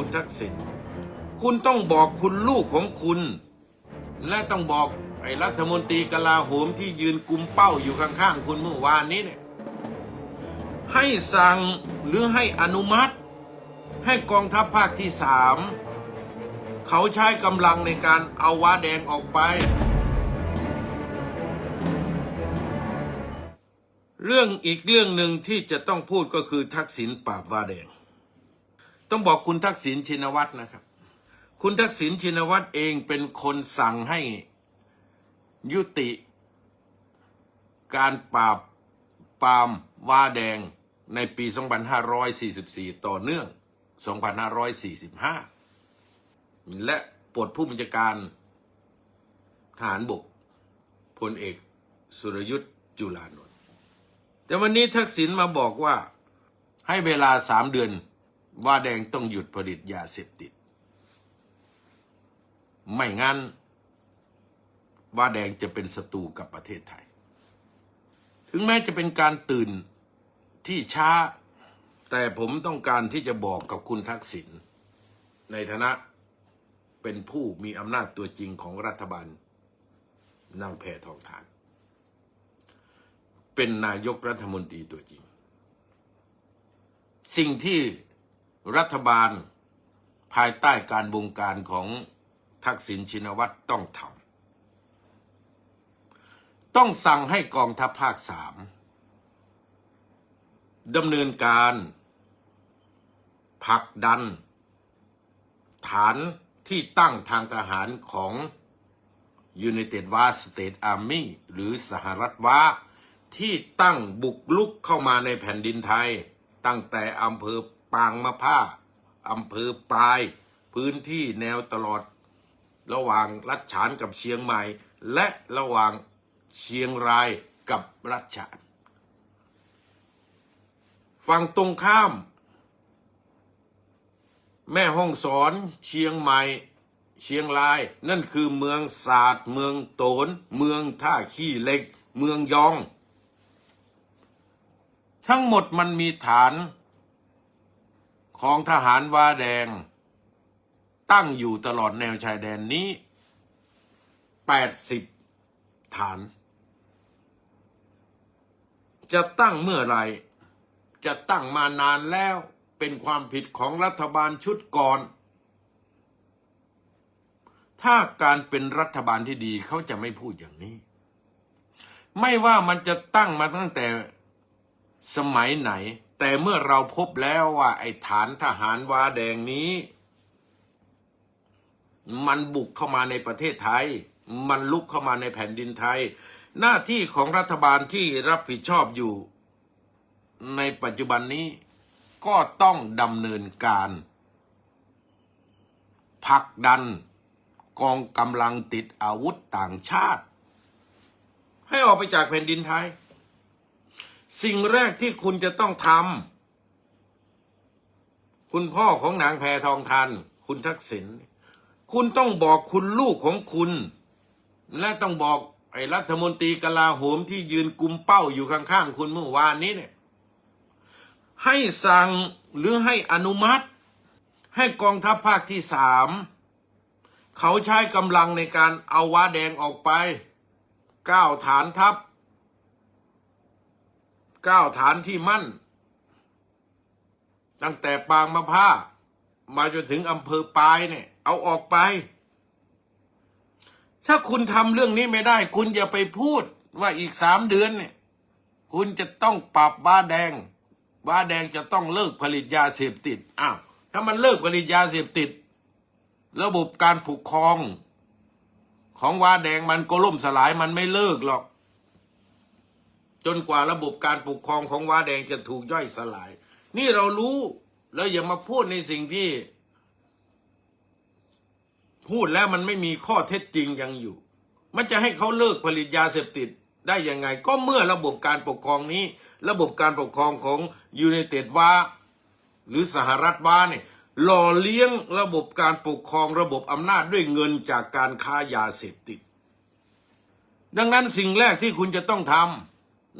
คุณทักษิณคุณต้องบอกคุณลูกของคุณ และต้องบอกไอ้รัฐมนตรีกลาโหมที่ยืนกุมเป้าอยู่ข้างๆคุณเมื่อวานนี้เนี่ยให้สั่งหรือให้อนุมัติ ให้กองทัพภาคที่สามเขาใช้กำลังในการเอาว้าแดงออกไป เรื่องอีกเรื่องหนึ่งที่จะต้องพูดก็คือทักษิณปราบว้าแดง ต้องบอกคุณทักษิณชินวัตรนะครับ คุณทักษิณชินวัตรเองเป็นคนสั่งให้ยุติการปราบปามว้าแดงในปี 2544 ต่อเนื่อง 2545 และปลดผู้บัญชาการทหารบกพลเอกสุรยุทธ์จุลานนท์แต่วันนี้ทักษิณมาบอกว่าให้เวลาสามเดือน ว่าแดงต้องหยุดผลิตยาเสพติด ไม่งั้น ว่าแดงจะเป็นศัตรูกับประเทศไทย ถึงแม้จะเป็นการตื่นที่ช้า แต่ผมต้องการที่จะบอกกับคุณทักษิณในฐานะเป็นผู้มีอำนาจตัวจริงของรัฐบาลนางแพทองทาน เป็นนายกรัฐมนตรีตัวจริง สิ่งที่ รัฐบาลภายใต้การบงการของทักษิณชินวัตรต้องทำต้องสั่งให้กองทัพภาคสามดำเนินการผลักดัน ฐานที่ตั้งทางทหารของ United w a State Army หรือสหรัฐว้าที่ตั้งบุกลุกเข้ามาในแผ่นดินไทย ตั้งแต่อำเภอ ปางมะผ้าอำเภอปลาย พื้นที่แนวตลอด ระหว่างรัชฉานกับเชียงใหม่ และระหว่างเชียงรายกับรัชฉานฝั่งตรงข้าม แม่ห้องสอนเชียงใหม่ เชียงราย นั่นคือเมืองศาสตร์ เมืองโตน เมืองท่าขี้เหล็ก เมืองยอง ทั้งหมดมันมีฐาน ของทหารวาแดง ตั้งอยู่ตลอดแนวชายแดนนี้ 80 ฐาน จะตั้งเมื่อไรจะตั้งมานานแล้วเป็นความผิดของรัฐบาลชุดก่อน ถ้าการเป็นรัฐบาลที่ดีเขาจะไม่พูดอย่างนี้ ไม่ว่ามันจะตั้งมาตั้งแต่สมัยไหน แต่เมื่อเราพบแล้วว่า ไอ้ฐานทหารวาแดงนี้ มันบุกเข้ามาในประเทศไทย มันลุกเข้ามาในแผ่นดินไทย หน้าที่ของรัฐบาลที่รับผิดชอบอยู่ ในปัจจุบันนี้ ก็ต้องดำเนินการผลักดันกองกำลังติดอาวุธต่างชาติ ให้ออกไปจากแผ่นดินไทย สิ่งแรกที่คุณจะต้องทำคุณพ่อของนางแพทองทานคุณทักษิณคุณต้องบอกคุณลูกของคุณ และต้องบอกไอ้รัฐมนตรีกลาโหมที่ยืนกุมเป้าอยู่ข้างๆคุณเมื่อวานนี้เนี่ย ให้สั่งหรือให้อนุมัติ ให้กองทัพภาคที่สามเขาใช้กำลังในการเอาว้าแดงออกไปก้าวฐานทัพ ก้าฐานที่มั่น ตั้งแต่ปางมะผ้า มาจนถึงอำเภอปายเนี่ย เอาออกไป ถ้าคุณทำเรื่องนี้ไม่ได้ คุณอย่าไปพูดว่าอีกสามเดือนเนี่ย คุณจะต้องปรับว้าแดงว้าแดงจะต้องเลิกผลิตยาเสพติดอ้าวถ้ามันเลิกผลิตยาเสพติด ระบบการปกครอง ของว้าแดงมันก็ล่มสลายมันไม่เลิกหรอก จนกว่าระบบการปกครองของว้าแดงจะถูกย่อยสลาย นี่เรารู้ แล้วอย่ามาพูดในสิ่งที่ พูดแล้วมันไม่มีข้อเท็จจริงยังอยู่ มันจะให้เขาเลิกผลิตยาเสพติดได้ยังไง ก็เมื่อระบบการปกครองนี้ ระบบการปกครองของยูเนเต็ดว่า หรือสหรัฐว่าเนี่ยหล่อเลี้ยงระบบการปกครองระบบอำนาจด้วยเงินจากการค้ายาเสพติด ดังนั้นสิ่งแรกที่คุณจะต้องทำ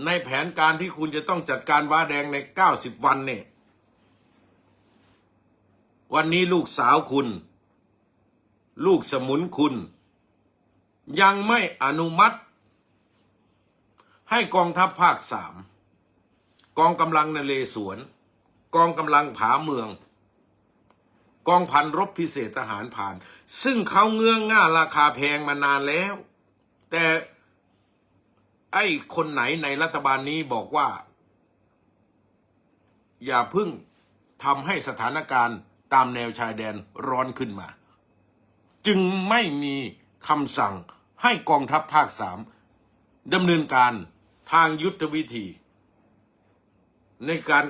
ในแผนการที่คุณจะต้องจัดการว้าแดงใน 90 วันเนี่ย วันนี้ลูกสาวคุณ ลูกสมุนคุณ ยังไม่อนุมัติ ให้กองทัพภาคสามกองกำลังนเรศวรกองกำลังผาเมือง กองพันรบพิเศษทหารผ่าน ซึ่งเขาเงื้อง่าราคาแพงมานานแล้ว แต่ ไอ้คนไหนในรัฐบาลนี้บอกว่า อย่าพึ่งทำให้สถานการณ์ตามแนวชายแดนร้อนขึ้นมา จึงไม่มีคำสั่งให้กองทัพภาคสามดำเนินการทางยุทธวิธี ในการ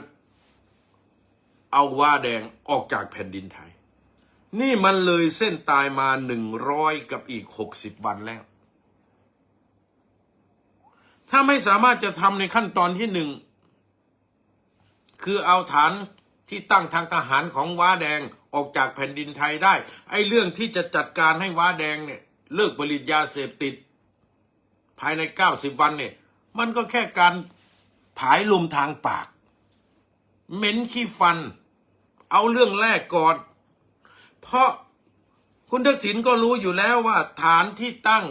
เอาว่าแดงออกจากแผ่นดินไทย นี่มันเลยเส้นตายมาหนึ่งร้อยกับอีกหกสิบวันแล้ว ถ้าไม่สามารถจะทำในขั้นตอนที่หนึ่ง คือเอาฐานที่ตั้งทางทหารของว้าแดงออกจากแผ่นดินไทยได้ ไอ้เรื่องที่จะจัดการให้ว้าแดงเนี่ยเลิกผลิตยาเสพติด ภายใน 90 วันเนี่ย มันก็แค่การผายลมทางปาก เหม็นขี้ฟัน เอาเรื่องแรกก่อน เพราะคุณทักษิณก็รู้อยู่แล้วว่าฐานที่ตั้ง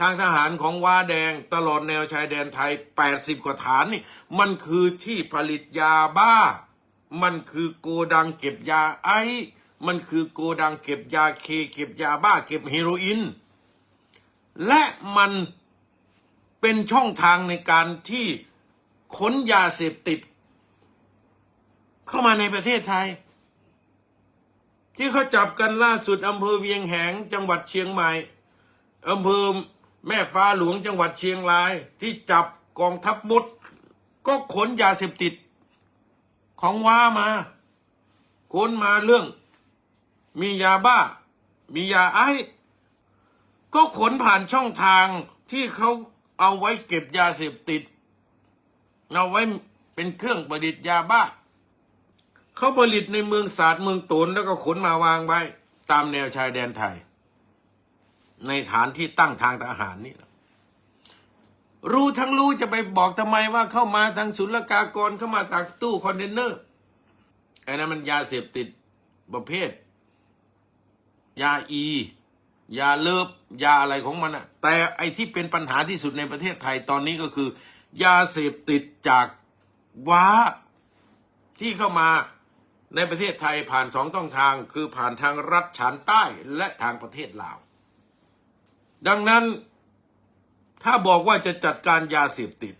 ทางทหารของว้าแดงตลอดแนวชายแดนไทย 80 กว่าฐานนี่ มันคือที่ผลิตยาบ้า มันคือโกดังเก็บยาไอ มันคือโกดังเก็บยาเค เก็บยาบ้า เก็บเฮโรอีน และมันเป็นช่องทางในการที่ขนยาเสพติด เข้ามาในประเทศไทย ที่เขาจับกันล่าสุดอำเภอเวียงแหงจังหวัดเชียงใหม่อำเภอ แม่ฟ้าหลวงจังหวัดเชียงรายที่จับกองทัพมด ก็ขนยาเสพติด ของว่ามาขนมาเรื่อง มียาบ้า มียาไอก็ขนผ่านช่องทางที่เขาเอาไว้เก็บยาเสพติด เอาไว้เป็นเครื่องประดิษฐ์ยาบ้า เขาผลิตในเมืองศาสตร์เมืองตนแล้วก็ขนมาวางไว้ ตามแนวชายแดนไทย ในฐานที่ตั้งทางทหารนี่แหละรู้ทั้งรู้จะไปบอกทำไมว่าเข้ามาทางศุลกากรเข้ามาจากตู้คอนเทนเนอร์ไอ้นั้นมันยาเสพติดประเภท ยาอี ยาเลิฟยาอะไรของมันอะแต่ไอ้ที่เป็นปัญหาที่สุดในประเทศไทยตอนนี้ก็คือ ยาเสพติดจากว้าที่เข้ามาในประเทศไทยผ่านสองต้องทางคือผ่านทางรัฐฉานใต้และทางประเทศลาว ดังนั้นถ้าบอกว่าจะจัดการยาเสพติด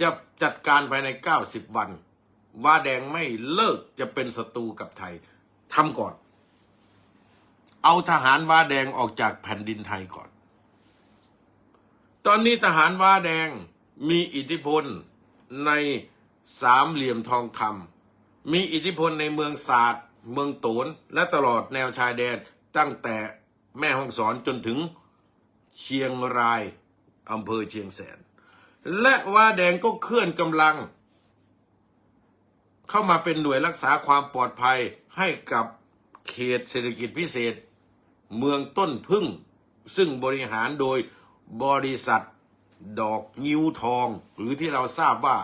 จะจัดการภายใน 90 วัน ว่าแดงไม่เลิกจะเป็นศัตรูกับไทยทำก่อน เอาทหารว้าแดงออกจากแผ่นดินไทยก่อน ตอนนี้ทหารว้าแดงมีอิทธิพลในสามเหลี่ยมทองคำมีอิทธิพลในเมืองศาสตร์ เมืองโตนและตลอดแนวชายแดนตั้งแต่ แม่ฮ่องสอนจนถึงเชียงรายอำเภอเชียงแสน และว้าแดงก็เคลื่อนกำลัง เข้ามาเป็นหน่วยรักษาความปลอดภัยให้กับเขตเศรษฐกิจพิเศษ เมืองต้นพึ่ง ซึ่งบริหารโดยบริษัทดอกงิ้วทอง หรือที่เราทราบว่า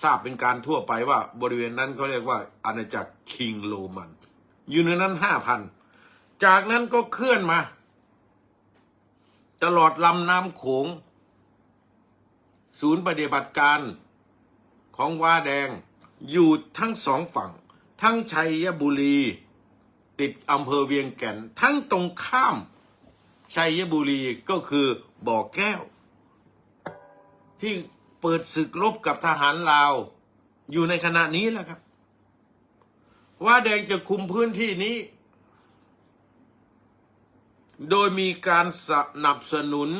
ทราบเป็นการทั่วไปว่าบริเวณนั้นเขาเรียกว่าอาณาจักรคิงโรมัน อยู่ในนั้นห้าพัน จากนั้นก็เคลื่อนมา ตลอดลำน้ำโขง ศูนย์ปฏิบัติการของว้าแดงอยู่ทั้งสองฝั่ง ทั้งชัยบุรี ติดอำเภอเวียงแก่น ทั้งตรงข้าม ชัยบุรีก็คือบ่อแก้ว ที่เปิดศึกรบกับทหารลาว อยู่ในขณะนี้แหละครับ ว่าแดงจะคุมพื้นที่นี้ โดยมีการสนับสนุน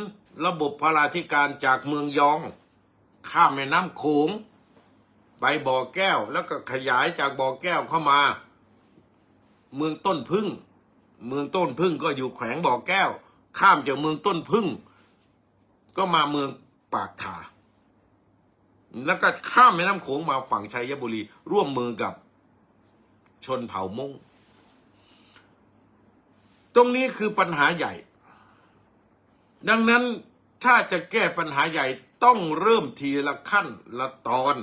ระบบพลาธิการจากเมืองยอง ข้ามแม่น้ำโขงไปบ่อแก้วแล้วก็ขยายจากบ่อแก้วเข้ามา เมืองต้นพึ่ง เมืองต้นพึ่งก็อยู่แขวงบ่อแก้ว ข้ามจากเมืองต้นพึ่ง ก็มาเมืองปากทาแล้วก็ข้ามแม่น้ำโขงมาฝั่งชัยบุรี ร่วมมือกับชนเผ่ามง ตรงนี้คือปัญหาใหญ่ ดังนั้นถ้าจะแก้ปัญหาใหญ่ต้องเริ่มทีละขั้นละตอน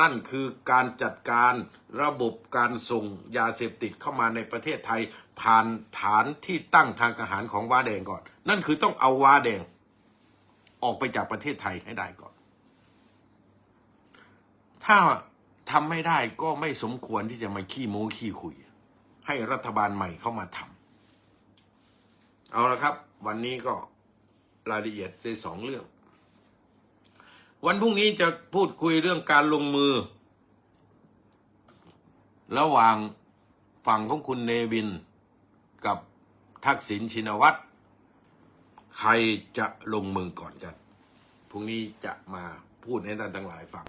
นั่นคือการจัดการระบบการส่งยาเสพติดเข้ามาในประเทศไทย ผ่านฐานที่ตั้งทางทหารของว้าแดงก่อน นั่นคือต้องเอาว้าแดง ออกไปจากประเทศไทยให้ได้ก่อน ถ้าทำไม่ได้ก็ไม่สมควรที่จะมาขี้โม้ขี้คุย ให้รัฐบาลใหม่เข้ามาทำ เอาละครับ วันนี้ก็รายละเอียดในสองเรื่อง วันพรุ่งนี้จะพูดคุยเรื่องการลงมือ ระหว่างฝั่งของคุณเนวิน กับทักษิณชินวัตรใครจะลงมือก่อนกัน พรุ่งนี้จะมาพูดให้ท่านทั้งหลายฟัง